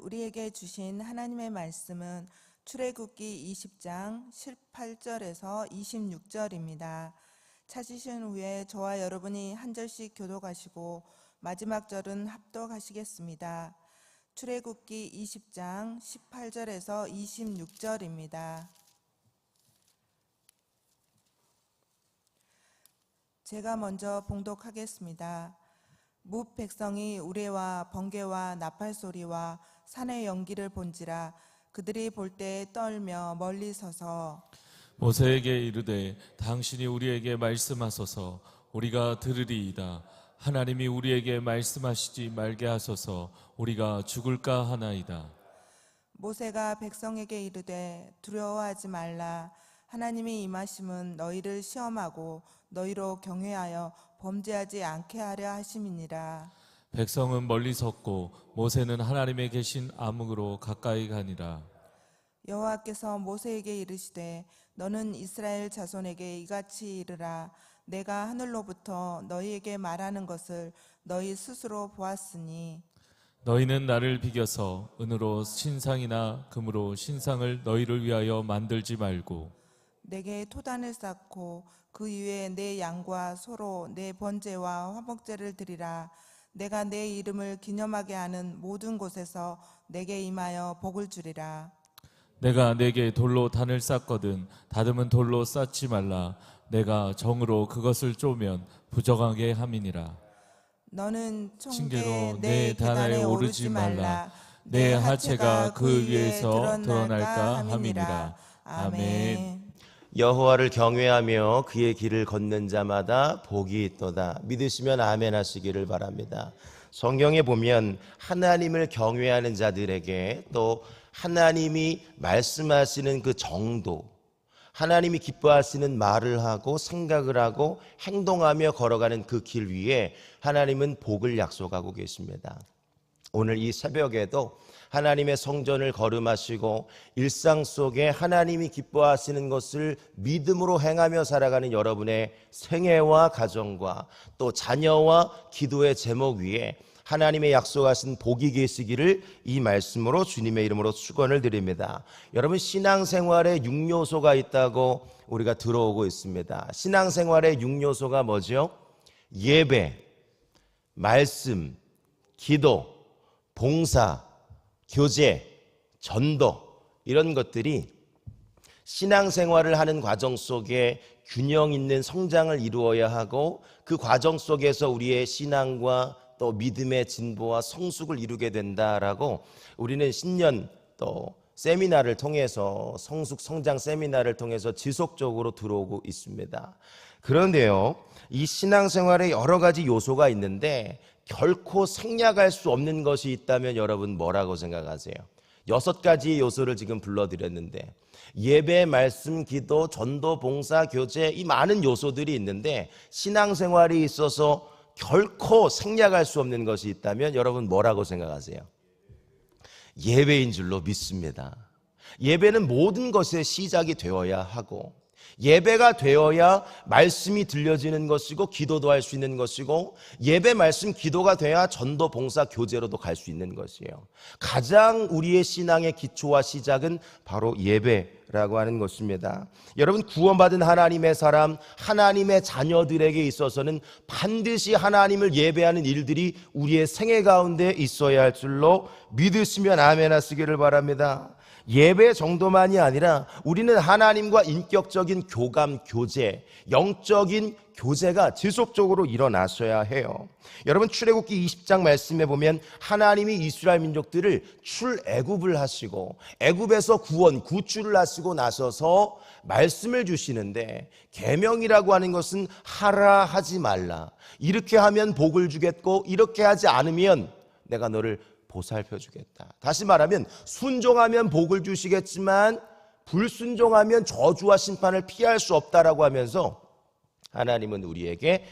우리에게 주신 하나님의 말씀은 출애굽기 20장 18절에서 26절입니다. 찾으신 후에 저와 여러분이 한 절씩 교독하시고 마지막 절은 합독하시겠습니다. 출애굽기 20장 18절에서 26절입니다. 제가 먼저 봉독하겠습니다. 뭇 백성이 우레와 번개와 나팔 소리와 산의 연기를 본지라 그들이 볼 때 떨며 멀리 서서 모세에게 이르되 당신이 우리에게 말씀하소서. 우리가 들으리이다. 하나님이 우리에게 말씀하시지 말게 하소서. 우리가 죽을까 하나이다. 모세가 백성에게 이르되 두려워하지 말라. 하나님이 임하심은 너희를 시험하고 너희로 경외하여 범죄하지 않게 하려 하심이니라 백성은 멀리 섰고 모세는 하나님의 계신 암흑으로 가까이 가니라. 여호와께서 모세에게 이르시되 너는 이스라엘 자손에게 이같이 이르라. 내가 하늘로부터 너희에게 말하는 것을 너희 스스로 보았으니 너희는 나를 비겨서 은으로 신상이나 금으로 신상을 너희를 위하여 만들지 말고 내게 토단을 쌓고 그 위에 내 양과 소로 내 번제와 화목제를 드리라 내가 내 이름을 기념하게 하는 모든 곳에서 내게 임하여 복을 주리라. 내가 내게 돌로 단을 쌓거든 다듬은 돌로 쌓지 말라. 내가 정으로 그것을 쪼면 부정하게 함이니라. 너는 징계로 총계 내내 단에 오르지 오르지 말라. 내 하체가 그 위에서 드러날까 함이니라. 아멘 여호와를 경외하며 그의 길을 걷는 자마다 복이 있도다. 믿으시면 아멘 하시기를 바랍니다. 성경에 보면 하나님을 경외하는 자들에게 또 하나님이 말씀하시는 그 정도, 하나님이 기뻐하시는 말을 하고 생각을 하고 행동하며 걸어가는 그 길 위에 하나님은 복을 약속하고 계십니다. 오늘 이 새벽에도 하나님의 성전을 거름하시고 일상 속에 하나님이 기뻐하시는 것을 믿음으로 행하며 살아가는 여러분의 생애와 가정과 또 자녀와 기도의 제목 위에 하나님의 약속하신 복이 계시기를 이 말씀으로 주님의 이름으로 축원을 드립니다. 여러분 신앙생활에 6요소가 있다고 우리가 들어오고 있습니다. 신앙생활의 6요소가 뭐죠? 예배, 말씀, 기도, 봉사, 교제, 전도 이런 것들이 신앙생활을 하는 과정 속에 균형 있는 성장을 이루어야 하고 그 과정 속에서 우리의 신앙과 또 믿음의 진보와 성숙을 이루게 된다라고 우리는 신년 또 세미나를 통해서 성숙 성장 세미나를 통해서 지속적으로 들어오고 있습니다. 그런데요, 이 신앙생활에 여러 가지 요소가 있는데 결코 생략할 수 없는 것이 있다면 여러분 뭐라고 생각하세요? 여섯 가지 요소를 지금 불러드렸는데 예배, 말씀, 기도, 전도, 봉사, 교제 이 많은 요소들이 있는데 신앙생활이 있어서 결코 생략할 수 없는 것이 있다면 여러분 뭐라고 생각하세요? 예배인 줄로 믿습니다. 예배는 모든 것의 시작이 되어야 하고 예배가 되어야 말씀이 들려지는 것이고 기도도 할 수 있는 것이고 예배 말씀 기도가 돼야 전도 봉사 교제로도 갈 수 있는 것이에요. 가장 우리의 신앙의 기초와 시작은 바로 예배라고 하는 것입니다. 여러분 구원받은 하나님의 사람 하나님의 자녀들에게 있어서는 반드시 하나님을 예배하는 일들이 우리의 생애 가운데 있어야 할 줄로 믿으시면 아멘 하시기를 바랍니다. 예배 정도만이 아니라 우리는 하나님과 인격적인 교감, 교제, 영적인 교제가 지속적으로 일어나셔야 해요. 여러분 출애굽기 20장 말씀에 보면 하나님이 이스라엘 민족들을 출애굽을 하시고 애굽에서 구원, 구출을 하시고 나서서 말씀을 주시는데 계명이라고 하는 것은 하라 하지 말라. 이렇게 하면 복을 주겠고 이렇게 하지 않으면 내가 너를 보살펴 주겠다. 다시 말하면 순종하면 복을 주시겠지만 불순종하면 저주와 심판을 피할 수 없다라고 하면서 하나님은 우리에게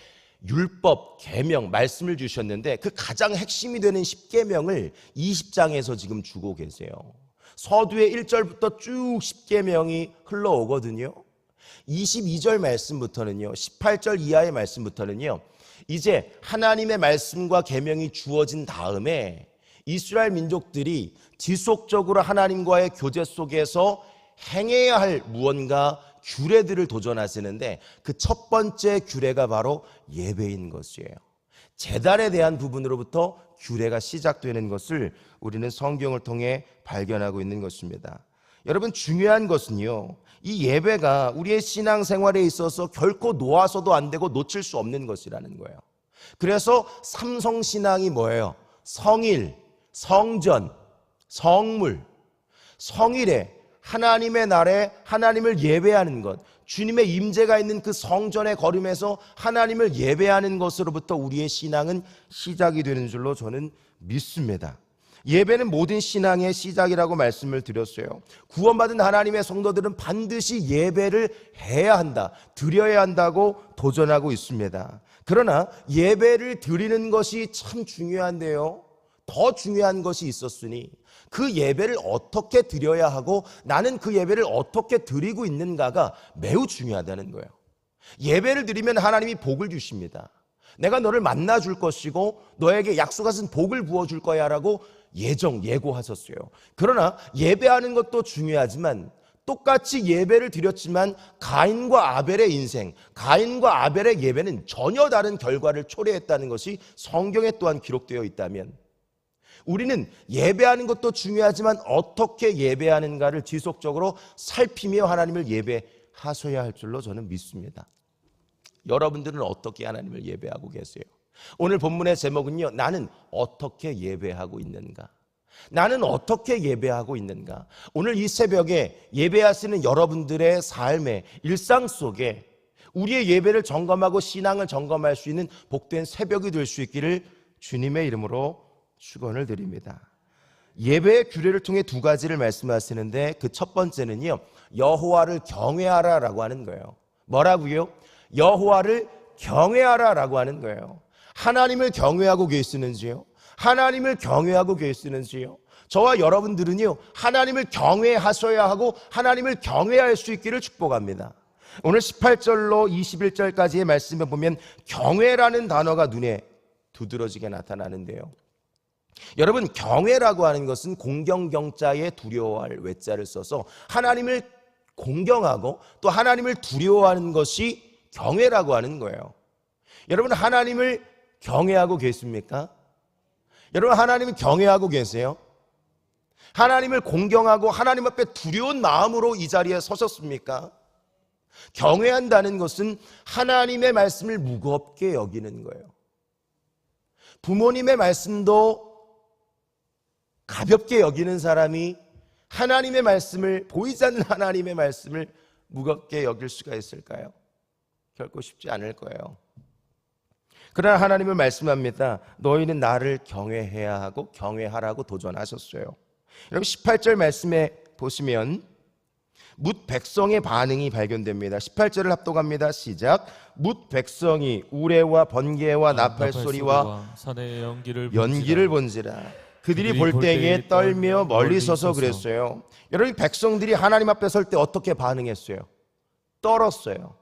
율법, 계명, 말씀을 주셨는데 그 가장 핵심이 되는 10계명을 20장에서 지금 주고 계세요. 서두의 1절부터 쭉 10계명이 흘러오거든요. 22절 말씀부터는요. 18절 이하의 말씀부터는요. 이제 하나님의 말씀과 계명이 주어진 다음에 이스라엘 민족들이 지속적으로 하나님과의 교제 속에서 행해야 할 무언가 규례들을 도전하시는데 그 첫 번째 규례가 바로 예배인 것이에요. 재단에 대한 부분으로부터 규례가 시작되는 것을 우리는 성경을 통해 발견하고 있는 것입니다. 여러분 중요한 것은요. 이 예배가 우리의 신앙 생활에 있어서 결코 놓아서도 안 되고 놓칠 수 없는 것이라는 거예요. 그래서 삼성 신앙이 뭐예요? 성일, 성전, 성물. 성일에 하나님의 날에 하나님을 예배하는 것, 주님의 임재가 있는 그 성전에 걸음에서 하나님을 예배하는 것으로부터 우리의 신앙은 시작이 되는 줄로 저는 믿습니다. 예배는 모든 신앙의 시작이라고 말씀을 드렸어요. 구원받은 하나님의 성도들은 반드시 예배를 해야 한다, 드려야 한다고 도전하고 있습니다. 그러나 예배를 드리는 것이 참 중요한데요. 더 중요한 것이 있었으니 그 예배를 어떻게 드려야 하고 나는 그 예배를 어떻게 드리고 있는가가 매우 중요하다는 거예요. 예배를 드리면 하나님이 복을 주십니다. 내가 너를 만나 줄 것이고 너에게 약속하신 복을 부어 줄 거야라고 예정 예고하셨어요. 그러나 예배하는 것도 중요하지만 똑같이 예배를 드렸지만 가인과 아벨의 인생, 가인과 아벨의 예배는 전혀 다른 결과를 초래했다는 것이 성경에 또한 기록되어 있다면 우리는 예배하는 것도 중요하지만 어떻게 예배하는가를 지속적으로 살피며 하나님을 예배하셔야 할 줄로 저는 믿습니다. 여러분들은 어떻게 하나님을 예배하고 계세요? 오늘 본문의 제목은요. 나는 어떻게 예배하고 있는가? 나는 어떻게 예배하고 있는가? 오늘 이 새벽에 예배하시는 여러분들의 삶의 일상 속에 우리의 예배를 점검하고 신앙을 점검할 수 있는 복된 새벽이 될 수 있기를 주님의 이름으로 축원을 드립니다. 예배의 규례를 통해 두 가지를 말씀하시는데 그 첫 번째는요. 여호와를 경외하라라고 하는 거예요. 뭐라고요? 여호와를 경외하라라고 하는 거예요. 하나님을 경외하고 계시는지요? 하나님을 경외하고 계시는지요? 저와 여러분들은요, 하나님을 경외하셔야 하고 하나님을 경외할 수 있기를 축복합니다. 오늘 18절로 21절까지의 말씀에 보면 경외라는 단어가 눈에 두드러지게 나타나는데요. 여러분, 경외라고 하는 것은 공경 경자에 두려워할 외자를 써서 하나님을 공경하고 또 하나님을 두려워하는 것이 경외라고 하는 거예요. 여러분, 하나님을 경외하고 계십니까? 여러분, 하나님을 경외하고 계세요? 하나님을 공경하고 하나님 앞에 두려운 마음으로 이 자리에 서셨습니까? 경외한다는 것은 하나님의 말씀을 무겁게 여기는 거예요. 부모님의 말씀도 가볍게 여기는 사람이 하나님의 말씀을 보이지 않는 하나님의 말씀을 무겁게 여길 수가 있을까요? 결코 쉽지 않을 거예요. 그러나 하나님은 말씀합니다. 너희는 나를 경외해야 하고 경외하라고 도전하셨어요. 여러분 18절 말씀에 보시면 묻 백성의 반응이 발견됩니다. 18절을 합독합니다. 시작. 묻 백성이 우레와 번개와 나팔 소리와 연기를 연기를 본지라 그들이 볼 때에 떨며 멀리 서서 그랬어요. 여러분 백성들이 하나님 앞에 설 때 어떻게 반응했어요? 떨었어요.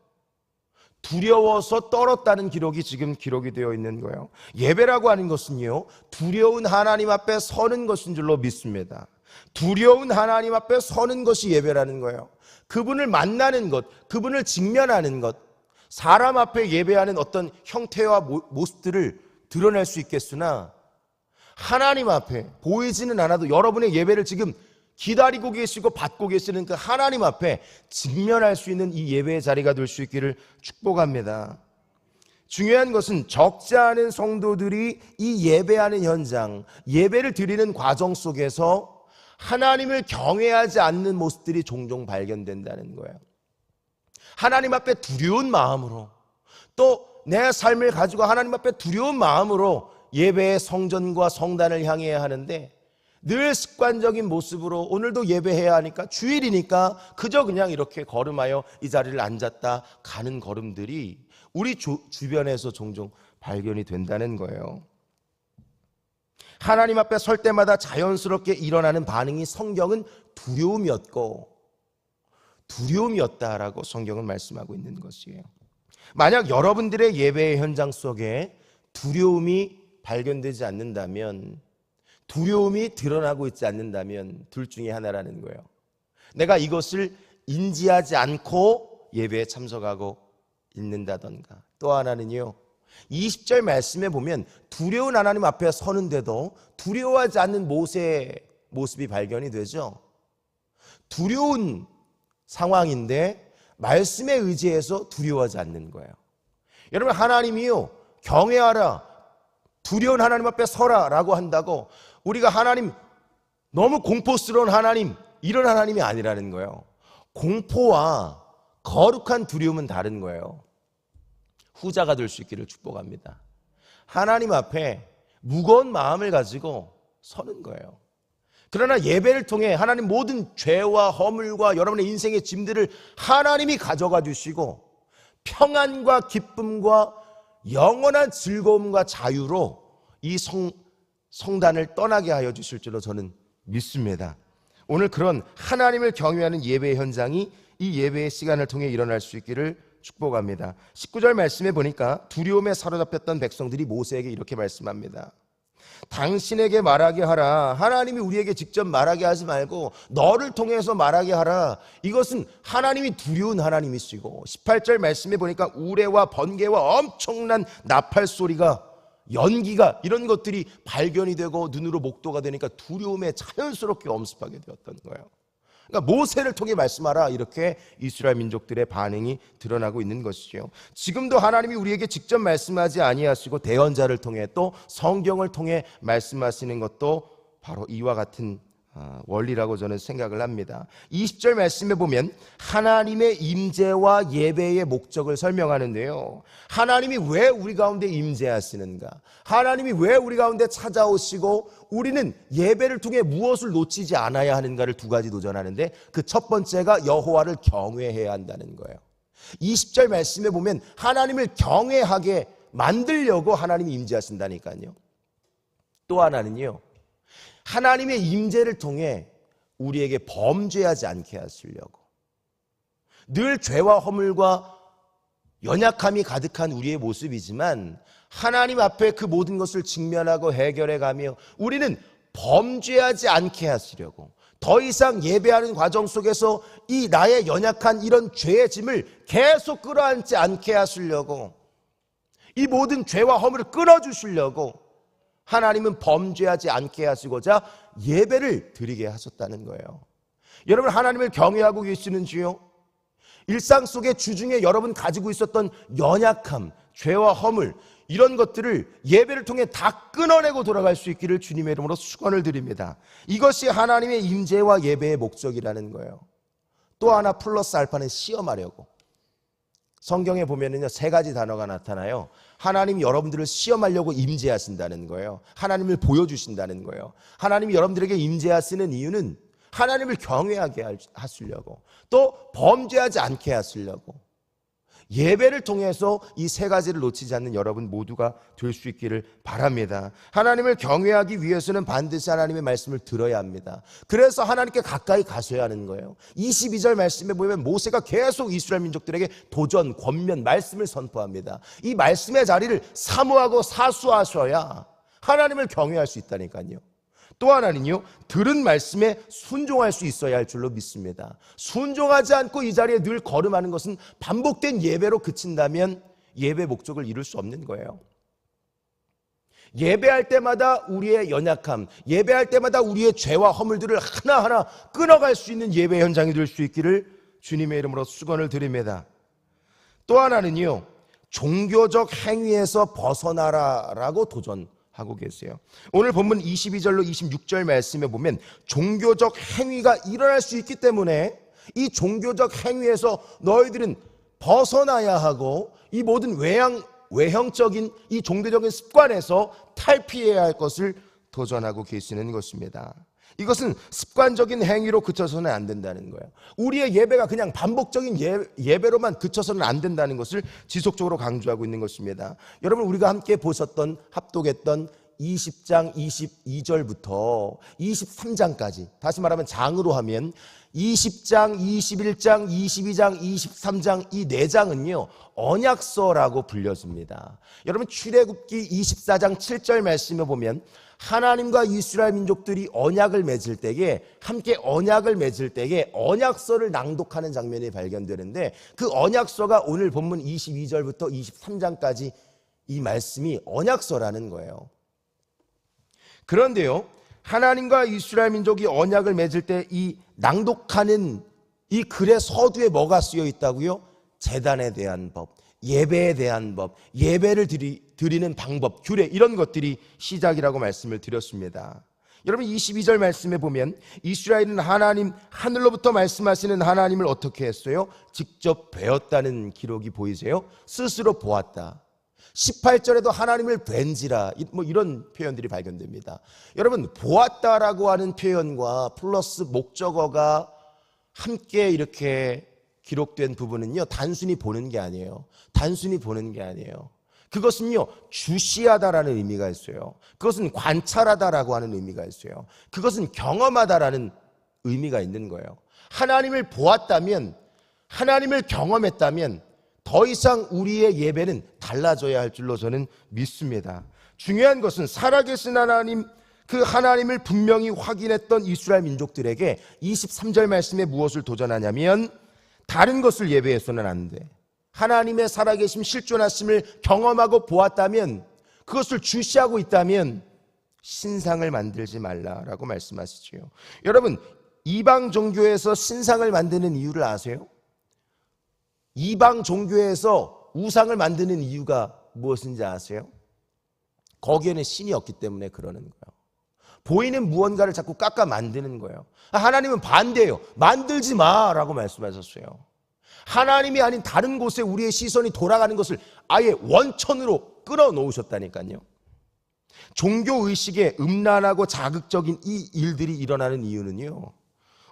두려워서 떨었다는 기록이 지금 기록이 되어 있는 거예요. 예배라고 하는 것은요, 두려운 하나님 앞에 서는 것인 줄로 믿습니다. 두려운 하나님 앞에 서는 것이 예배라는 거예요. 그분을 만나는 것, 그분을 직면하는 것, 사람 앞에 예배하는 어떤 형태와 모습들을 드러낼 수 있겠으나, 하나님 앞에 보이지는 않아도 여러분의 예배를 지금 기다리고 계시고 받고 계시는 그 하나님 앞에 직면할 수 있는 이 예배의 자리가 될 수 있기를 축복합니다. 중요한 것은 적지 않은 성도들이 이 예배하는 현장, 예배를 드리는 과정 속에서 하나님을 경외하지 않는 모습들이 종종 발견된다는 거예요. 하나님 앞에 두려운 마음으로 또 내 삶을 가지고 하나님 앞에 두려운 마음으로 예배의 성전과 성단을 향해야 하는데 늘 습관적인 모습으로 오늘도 예배해야 하니까 주일이니까 그저 그냥 이렇게 걸음하여 이 자리를 앉았다 가는 걸음들이 우리 주, 주변에서 종종 발견이 된다는 거예요. 하나님 앞에 설 때마다 자연스럽게 일어나는 반응이 성경은 두려움이었고 두려움이었다라고 성경은 말씀하고 있는 것이에요. 만약 여러분들의 예배의 현장 속에 두려움이 발견되지 않는다면 두려움이 드러나고 있지 않는다면 둘 중에 하나라는 거예요. 내가 이것을 인지하지 않고 예배에 참석하고 있는다던가. 또 하나는요. 20절 말씀에 보면 두려운 하나님 앞에 서는데도 두려워하지 않는 모세의 모습이 발견이 되죠. 두려운 상황인데 말씀에 의지해서 두려워하지 않는 거예요. 여러분 하나님이요 경외하라 두려운 하나님 앞에 서라라고 한다고 우리가 하나님 너무 공포스러운 하나님 이런 하나님이 아니라는 거예요. 공포와 거룩한 두려움은 다른 거예요. 후자가 될 수 있기를 축복합니다. 하나님 앞에 무거운 마음을 가지고 서는 거예요. 그러나 예배를 통해 하나님 모든 죄와 허물과 여러분의 인생의 짐들을 하나님이 가져가 주시고 평안과 기쁨과 영원한 즐거움과 자유로 이 성, 성단을 떠나게 하여 주실 줄로 저는 믿습니다. 오늘 그런 하나님을 경외하는 예배 현장이 이 예배의 시간을 통해 일어날 수 있기를 축복합니다. 19절 말씀에 보니까 두려움에 사로잡혔던 백성들이 모세에게 이렇게 말씀합니다. 당신에게 말하게 하라. 하나님이 우리에게 직접 말하게 하지 말고 너를 통해서 말하게 하라. 이것은 하나님이 두려운 하나님이시고 18절 말씀에 보니까 우레와 번개와 엄청난 나팔 소리가 연기가 이런 것들이 발견이 되고 눈으로 목도가 되니까 두려움에 자연스럽게 엄습하게 되었던 거예요. 그러니까 모세를 통해 말씀하라 이렇게 이스라엘 민족들의 반응이 드러나고 있는 것이죠. 지금도 하나님이 우리에게 직접 말씀하지 아니하시고 대언자를 통해 또 성경을 통해 말씀하시는 것도 바로 이와 같은 아, 원리라고 저는 생각을 합니다. 20절 말씀에 보면 하나님의 임재와 예배의 목적을 설명하는데요. 하나님이 왜 우리 가운데 임재하시는가? 하나님이 왜 우리 가운데 찾아오시고 우리는 예배를 통해 무엇을 놓치지 않아야 하는가를 두 가지 도전하는데 그 첫 번째가 여호와를 경외해야 한다는 거예요. 20절 말씀에 보면 하나님을 경외하게 만들려고 하나님이 임재하신다니까요. 또 하나는요. 하나님의 임재를 통해 우리에게 범죄하지 않게 하시려고. 늘 죄와 허물과 연약함이 가득한 우리의 모습이지만 하나님 앞에 그 모든 것을 직면하고 해결해 가며 우리는 범죄하지 않게 하시려고 더 이상 예배하는 과정 속에서 이 나의 연약한 이런 죄의 짐을 계속 끌어안지 않게 하시려고 이 모든 죄와 허물을 끊어주시려고 하나님은 범죄하지 않게 하시고자 예배를 드리게 하셨다는 거예요. 여러분 하나님을 경외하고 계시는지요? 일상 속의 주중에 여러분 가지고 있었던 연약함, 죄와 허물 이런 것들을 예배를 통해 다 끊어내고 돌아갈 수 있기를 주님의 이름으로 축원을 드립니다. 이것이 하나님의 임재와 예배의 목적이라는 거예요. 또 하나 플러스 알파는 시험하려고. 성경에 보면은요 세 가지 단어가 나타나요. 하나님이 여러분들을 시험하려고 임재하신다는 거예요. 하나님을 보여주신다는 거예요. 하나님이 여러분들에게 임재하시는 이유는 하나님을 경외하게 하시려고 또 범죄하지 않게 하시려고 예배를 통해서 이 세 가지를 놓치지 않는 여러분 모두가 될 수 있기를 바랍니다. 하나님을 경외하기 위해서는 반드시 하나님의 말씀을 들어야 합니다. 그래서 하나님께 가까이 가셔야 하는 거예요. 22절 말씀에 보면 모세가 계속 이스라엘 민족들에게 도전, 권면, 말씀을 선포합니다. 이 말씀의 자리를 사모하고 사수하셔야 하나님을 경외할 수 있다니까요. 또 하나는요, 들은 말씀에 순종할 수 있어야 할 줄로 믿습니다. 순종하지 않고 이 자리에 늘 걸음하는 것은 반복된 예배로 그친다면 예배 목적을 이룰 수 없는 거예요. 예배할 때마다 우리의 연약함, 예배할 때마다 우리의 죄와 허물들을 하나하나 끊어갈 수 있는 예배 현장이 될 수 있기를 주님의 이름으로 수건을 드립니다. 또 하나는요, 종교적 행위에서 벗어나라라고 도전. 하고 계세요. 오늘 본문 22절로 26절 말씀에 보면 종교적 행위가 일어날 수 있기 때문에 이 종교적 행위에서 너희들은 벗어나야 하고 이 모든 외형, 외형적인 이 종교적인 습관에서 탈피해야 할 것을 도전하고 계시는 것입니다. 이것은 습관적인 행위로 그쳐서는 안 된다는 거예요. 우리의 예배가 그냥 반복적인 예, 예배로만 그쳐서는 안 된다는 것을 지속적으로 강조하고 있는 것입니다. 여러분 우리가 함께 보셨던 합독했던 20장 22절부터 23장까지 다시 말하면 장으로 하면 20장, 21장, 22장, 23장 이 네 장은요 언약서라고 불려집니다. 여러분 출애굽기 24장 7절 말씀에 보면 하나님과 이스라엘 민족들이 언약을 맺을 때에 함께 언약을 맺을 때에 언약서를 낭독하는 장면이 발견되는데 그 언약서가 오늘 본문 22절부터 23장까지 이 말씀이 언약서라는 거예요. 그런데요, 하나님과 이스라엘 민족이 언약을 맺을 때 이 낭독하는 이 글의 서두에 뭐가 쓰여 있다고요? 재단에 대한 법, 예배에 대한 법, 예배를 드리, 드리는 방법, 규례 이런 것들이 시작이라고 말씀을 드렸습니다. 여러분 22절 말씀에 보면 이스라엘은 하나님 하늘로부터 말씀하시는 하나님을 어떻게 했어요? 직접 배웠다는 기록이 보이세요? 스스로 보았다. 18절에도 하나님을 뵌지라 뭐 이런 표현들이 발견됩니다. 여러분 보았다라고 하는 표현과 플러스 목적어가 함께 이렇게 기록된 부분은요 단순히 보는 게 아니에요. 단순히 보는 게 아니에요. 그것은요 주시하다라는 의미가 있어요. 그것은 관찰하다라고 하는 의미가 있어요. 그것은 경험하다라는 의미가 있는 거예요. 하나님을 보았다면 하나님을 경험했다면 더 이상 우리의 예배는 달라져야 할 줄로 저는 믿습니다. 중요한 것은 살아계신 하나님 그 하나님을 분명히 확인했던 이스라엘 민족들에게 23절 말씀에 무엇을 도전하냐면 다른 것을 예배해서는 안 돼. 하나님의 살아계심 실존하심을 경험하고 보았다면 그것을 주시하고 있다면 신상을 만들지 말라라고 말씀하시지요. 여러분 이방 종교에서 신상을 만드는 이유를 아세요? 이방 종교에서 우상을 만드는 이유가 무엇인지 아세요? 거기에는 신이 없기 때문에 그러는 거예요. 보이는 무언가를 자꾸 깎아 만드는 거예요. 하나님은 반대예요. 만들지 마라고 말씀하셨어요. 하나님이 아닌 다른 곳에 우리의 시선이 돌아가는 것을 아예 원천으로 끌어 놓으셨다니까요. 종교 의식에 음란하고 자극적인 이 일들이 일어나는 이유는요.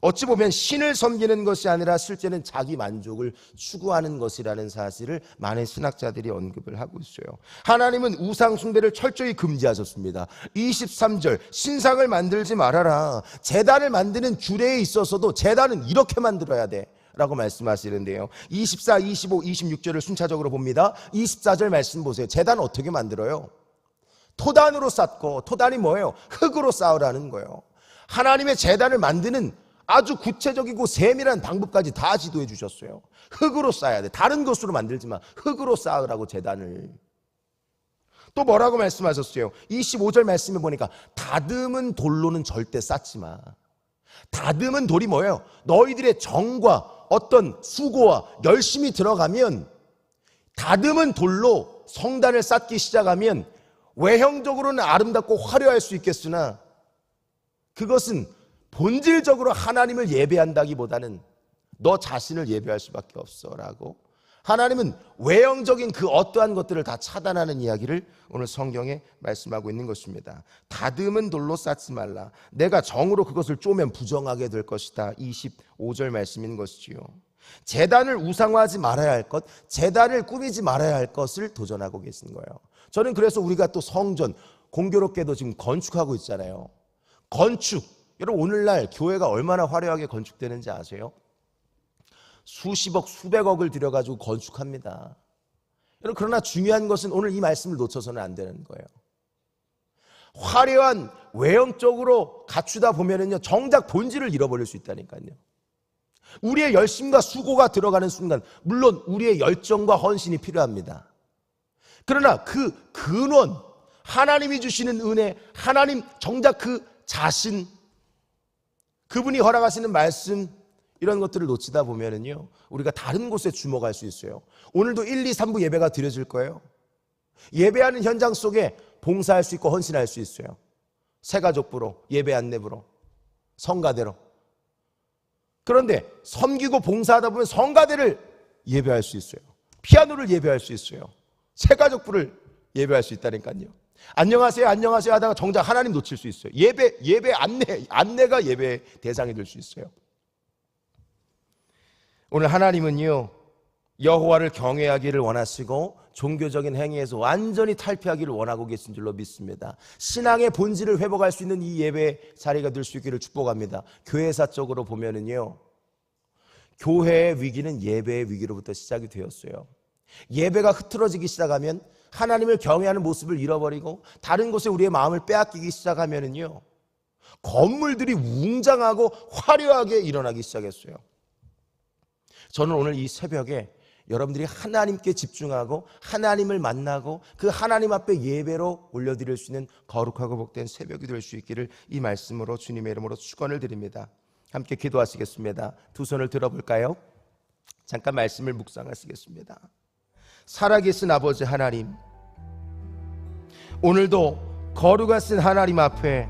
어찌 보면 신을 섬기는 것이 아니라 실제는 자기 만족을 추구하는 것이라는 사실을 많은 신학자들이 언급을 하고 있어요. 하나님은 우상 숭배를 철저히 금지하셨습니다. 23절 신상을 만들지 말아라. 재단을 만드는 규례에 있어서도 재단은 이렇게 만들어야 돼. 라고 말씀하시는데요. 24, 25, 26절을 순차적으로 봅니다. 24절 말씀 보세요. 재단 어떻게 만들어요? 토단으로 쌓고 토단이 뭐예요? 흙으로 쌓으라는 거예요. 하나님의 재단을 만드는 아주 구체적이고 세밀한 방법까지 다 지도해 주셨어요. 흙으로 쌓아야 돼. 다른 것으로 만들지 마. 흙으로 쌓으라고 재단을. 또 뭐라고 말씀하셨어요? 25절 말씀에 보니까 다듬은 돌로는 절대 쌓지 마. 다듬은 돌이 뭐예요? 너희들의 정과 어떤 수고와 열심히 들어가면 다듬은 돌로 성단을 쌓기 시작하면 외형적으로는 아름답고 화려할 수 있겠으나 그것은 본질적으로 하나님을 예배한다기보다는 너 자신을 예배할 수밖에 없어라고 하나님은 외형적인 그 어떠한 것들을 다 차단하는 이야기를 오늘 성경에 말씀하고 있는 것입니다. 다듬은 돌로 쌓지 말라. 내가 정으로 그것을 쪼면 부정하게 될 것이다. 25절 말씀인 것이지요. 재단을 우상화하지 말아야 할 것, 재단을 꾸미지 말아야 할 것을 도전하고 계신 거예요. 저는 그래서 우리가 또 성전 공교롭게도 지금 건축하고 있잖아요. 건축 여러분 오늘날 교회가 얼마나 화려하게 건축되는지 아세요? 수십억, 수백억을 들여가지고 건축합니다. 여러분 그러나 중요한 것은 오늘 이 말씀을 놓쳐서는 안 되는 거예요. 화려한 외형적으로 갖추다 보면은요 정작 본질을 잃어버릴 수 있다니까요. 우리의 열심과 수고가 들어가는 순간 물론 우리의 열정과 헌신이 필요합니다. 그러나 그 근원 하나님이 주시는 은혜, 하나님 정작 그 자신 그분이 허락하시는 말씀 이런 것들을 놓치다 보면은요 우리가 다른 곳에 주목할 수 있어요. 오늘도 1, 2, 3부 예배가 드려질 거예요. 예배하는 현장 속에 봉사할 수 있고 헌신할 수 있어요. 새가족부로 예배 안내부로 성가대로. 그런데 섬기고 봉사하다 보면 성가대를 예배할 수 있어요. 피아노를 예배할 수 있어요. 새가족부를 예배할 수 있다니까요. 안녕하세요, 안녕하세요 하다가 정작 하나님 놓칠 수 있어요. 예배, 예배 안내, 안내가 예배 대상이 될 수 있어요. 오늘 하나님은요, 여호와를 경외하기를 원하시고 종교적인 행위에서 완전히 탈피하기를 원하고 계신 줄로 믿습니다. 신앙의 본질을 회복할 수 있는 이 예배 자리가 될 수 있기를 축복합니다. 교회사적으로 보면은요. 교회의 위기는 예배의 위기로부터 시작이 되었어요. 예배가 흐트러지기 시작하면 하나님을 경외하는 모습을 잃어버리고 다른 곳에 우리의 마음을 빼앗기기 시작하면은요. 건물들이 웅장하고 화려하게 일어나기 시작했어요. 저는 오늘 이 새벽에 여러분들이 하나님께 집중하고 하나님을 만나고 그 하나님 앞에 예배로 올려드릴 수 있는 거룩하고 복된 새벽이 될 수 있기를 이 말씀으로 주님의 이름으로 축원을 드립니다. 함께 기도하시겠습니다. 두 손을 들어볼까요? 잠깐 말씀을 묵상하시겠습니다. 살아계신 아버지 하나님, 오늘도 거룩하신 하나님 앞에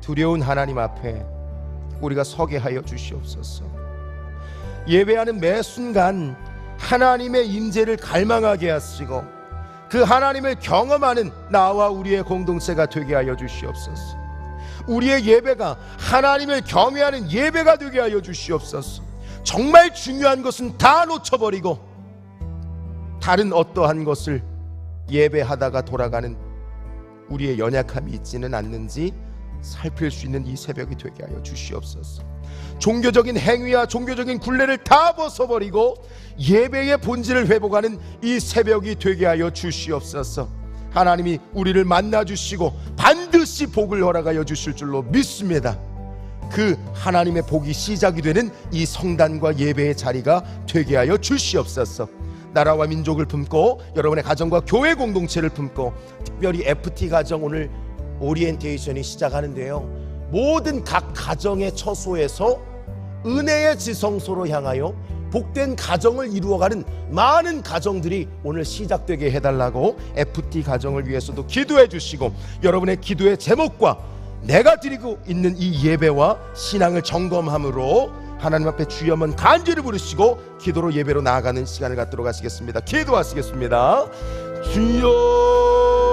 두려운 하나님 앞에 우리가 서게 하여 주시옵소서. 예배하는 매 순간 하나님의 임재를 갈망하게 하시고 그 하나님을 경험하는 나와 우리의 공동체가 되게 하여 주시옵소서. 우리의 예배가 하나님을 경외하는 예배가 되게 하여 주시옵소서. 정말 중요한 것은 다 놓쳐버리고 다른 어떠한 것을 예배하다가 돌아가는 우리의 연약함이 있지는 않는지 살필 수 있는 이 새벽이 되게 하여 주시옵소서. 종교적인 행위와 종교적인 굴레를 다 벗어버리고 예배의 본질을 회복하는 이 새벽이 되게 하여 주시옵소서. 하나님이 우리를 만나 주시고 반드시 복을 허락하여 주실 줄로 믿습니다. 그 하나님의 복이 시작이 되는 이 성단과 예배의 자리가 되게 하여 주시옵소서. 나라와 민족을 품고 여러분의 가정과 교회 공동체를 품고 특별히 FT 가정 오늘 오리엔테이션이 시작하는데요. 모든 각 가정의 처소에서 은혜의 지성소로 향하여 복된 가정을 이루어가는 많은 가정들이 오늘 시작되게 해달라고 FT 가정을 위해서도 기도해 주시고 여러분의 기도의 제목과 내가 드리고 있는 이 예배와 신앙을 점검함으로 하나님 앞에 주여 한번 간절히 부르시고 기도로 예배로 나아가는 시간을 갖도록 하시겠습니다. 기도하시겠습니다. 주여